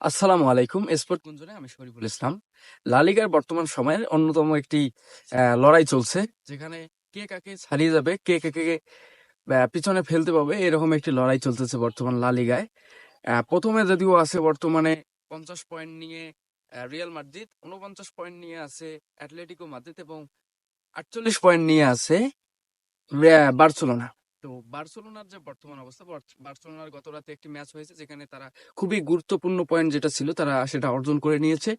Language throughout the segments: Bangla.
আসসালামু আলাইকুম স্পোর্ট গুঞ্জনে আমি শরীফুল ইসলাম। লালিগার বর্তমান সময়ের অন্যতম একটি লড়াই চলছে, যেখানে কে কাকে ছাড়িয়ে যাবে, কে কাকে পিছনে ফেলতে পাবে এরকম একটি লড়াই চলতেছে বর্তমান লালিগায় প্রথমে যদিও আছে বর্তমানে পঞ্চাশ পয়েন্ট নিয়ে রিয়াল মাদ্রিদ উনপঞ্চাশ পয়েন্ট নিয়ে আছে অ্যাটলেটিকো মাদ্রিদ এবং আটচল্লিশ পয়েন্ট নিয়ে আছে বার্সেলোনা। তো বার্সেলোনার যে বর্তমান অবস্থা বার্স- বার্সেলোনার গত রাতে একটি ম্যাচ হয়েছে যেখানে তারা খুবই গুরুত্বপূর্ণ পয়েন্ট যেটা ছিল, তারা সেটা অর্জন করে নিয়েছে।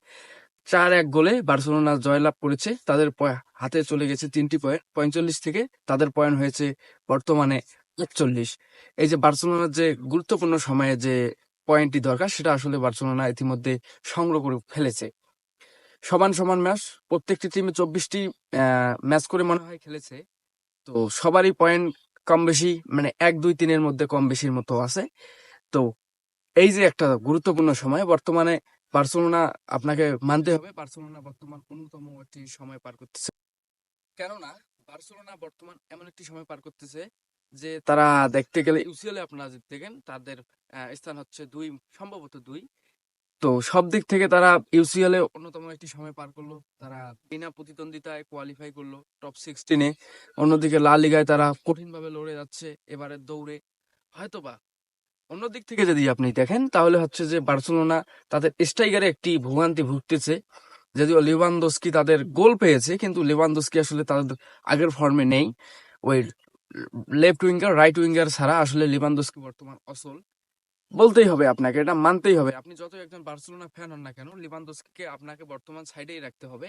চার এক গোলে বার্সেলোনা জয়লাভ করেছে। তাদের হাতে চলে গেছে তিনটি পয়েন্ট, পঁয়তাল্লিশ থেকে তাদের পয়েন্ট হয়েছে বর্তমানে একচল্লিশ। এই যে বার্সেলোনার যে গুরুত্বপূর্ণ সময়ে যে পয়েন্টটি দরকার, সেটা আসলে বার্সেলোনা ইতিমধ্যে সংগ্রহ করে ফেলেছে। সমান সমান ম্যাচ, প্রত্যেকটি টিমে চব্বিশটি ম্যাচ করে মনে হয় খেলেছে। তো সবারই পয়েন্ট কম বেশি মানে এক, দুই, তিনের মধ্যে কম বেশির মতো আছে। তো এই যে একটা গুরুত্বপূর্ণ সময়, বর্তমানে বার্সেলোনা আপনাকে মানতে হবে, বার্সেলোনা বর্তমান অন্যতম একটি সময় পার করতেছে। কেননা, বার্সেলোনা বর্তমান এমন একটি সময় পার করতেছে যে তারা দেখতে গেলে ইউসিএল আপনারা দেখেন, তাদের স্থান হচ্ছে দুই, সম্ভবত দুই। তো সব দিক থেকে তারা ইউসিএল এ অন্যতম একটি সময় পার করল। তারা বিনা প্রতিদ্বন্দ্বিতায় কোয়ালিফাই করল টপ সিক্সটিনে অন্যদিকে লা লিগায় তারা কঠিনভাবে লড়ে যাচ্ছে এবারের দৌড়ে। হয়তোবা অন্য দিক থেকে যদি আপনি দেখেন, তাহলে হচ্ছে যে বার্সেলোনা তাদের স্ট্রাইকারে একটি ভোগান্তি ভুগতেছে। যদিও লিভানদস্কি তাদের গোল পেয়েছে, কিন্তু লিভানদস্কি আসলে তাদের আগের ফর্মে নেই। ওই লেফট উইঙ্গার রাইট উইঙ্গার ছাড়া আসলে লিভানদস্কি বর্তমান অসল। বলতেই হবে আপনাকে, এটা মানতেই হবে। আপনি যত একজন বার্সেলোনা ফ্যান হন না কেন, লিভানদস্কিকে আপনাকে বর্তমান সাইডেই রাখতে হবে।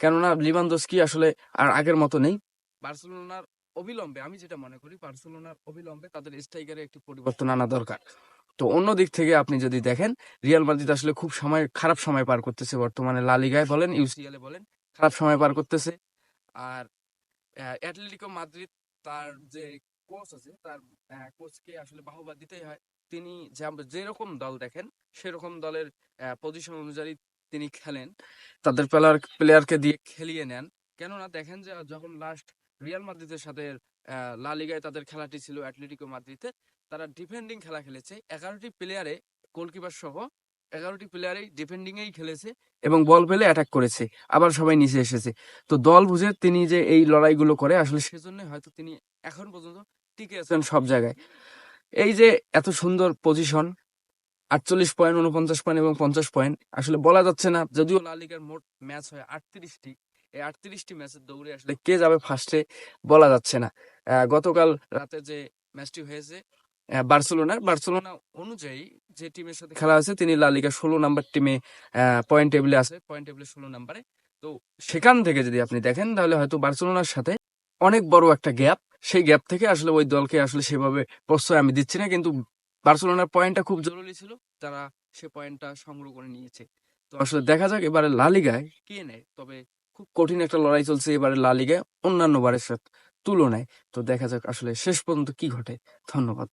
কেননা লিভানদস্কি আসলে আর আগের মতো নেই। বার্সেলোনার অবিলম্বে, আমি যেটা মনে করি, বার্সেলোনার অবিলম্বে তাদের স্ট্রাইকারে একটি পরিবর্তন আনা দরকার। তো অন্য দিক থেকে আপনি যদি দেখেন, রিয়াল মাদ্রিদ আসলে খুব সময়, খারাপ সময় পার করতেছে বর্তমানে লা লিগায় বলেন ইউসিএল বলেন, খারাপ সময় পার করতেছে। আর অ্যাটলেটিকো মাদ্রিদ তার যে কোচ আছে, তার কোচকে আসলে বাহবা দিতেই হয়। তিনি যেরকম দল দেখেন, সেরকম দলের পজিশন অনুযায়ী তিনি খেলেন। তাদের প্লেয়ার প্লেয়ারকে দিয়ে খেলিয়ে নেন। কেননা দেখেন যে, যখন লাস্ট রিয়াল মাদ্রিদের সাথে লা লিগায় তাদের খেলাটি ছিল অ্যাটলেটিকো মাদ্রিদে তারা ডিফেন্ডিং খেলা খেলেছে। এগারোটি প্লেয়ারে গোলকিপার সহ এগারোটি প্লেয়ারই ডিফেন্ডিং এই খেলেছে এবং বল পেলে অ্যাটাক করেছে। আবার সবাই নিচে এসেছে। তো দল বুঝে তিনি যে এই লড়াইগুলো করে, আসলে সেজন্য হয়তো তিনি এখন পর্যন্ত টিকে আছেন সব জায়গায়। এই যে এত সুন্দর পজিশন আটচল্লিশ পয়েন্ট উনপঞ্চাশ পয়েন্ট এবং পঞ্চাশ পয়েন্ট আসলে বলা যাচ্ছে না, যদিও লা লিগার মোট ম্যাচ হয় আটত্রিশটি। এই আটত্রিশটি ম্যাচের দৌড়ে আসলে কে যাবে ফার্স্টে বলা যাচ্ছে না। গতকাল রাতে যে ম্যাচটি হয়েছে বার্সেলোনার, বার্সেলোনা অনুযায়ী যে টিমের সাথে খেলা হয়েছে, তিনি লা লিগা ষোলো নাম্বার টিমে পয়েন্ট টেবিলে আছে পয়েন্ট টেবিলে ষোলো নাম্বারে তো সেখান থেকে যদি আপনি দেখেন, তাহলে হয়তো বার্সেলোনার সাথে অনেক বড় একটা গ্যাপ সেই গ্যাপ থেকে আসলে ওই দলকে আসলে সেভাবে প্রশ্রয় আমি দিচ্ছি না। কিন্তু বার্সেলোনার পয়েন্টটা খুব জরুরি ছিল। তারা সে পয়েন্টটা সংগ্রহ করে নিয়েছে। তো আসলে দেখা যাক এবারে লালিগায় কে নেয়। তবে খুব কঠিন একটা লড়াই চলছে এবারে লালিগায় অন্যান্য বারের সাথে তুলনায়। তো দেখা যাক আসলে শেষ পর্যন্ত কি ঘটে। ধন্যবাদ।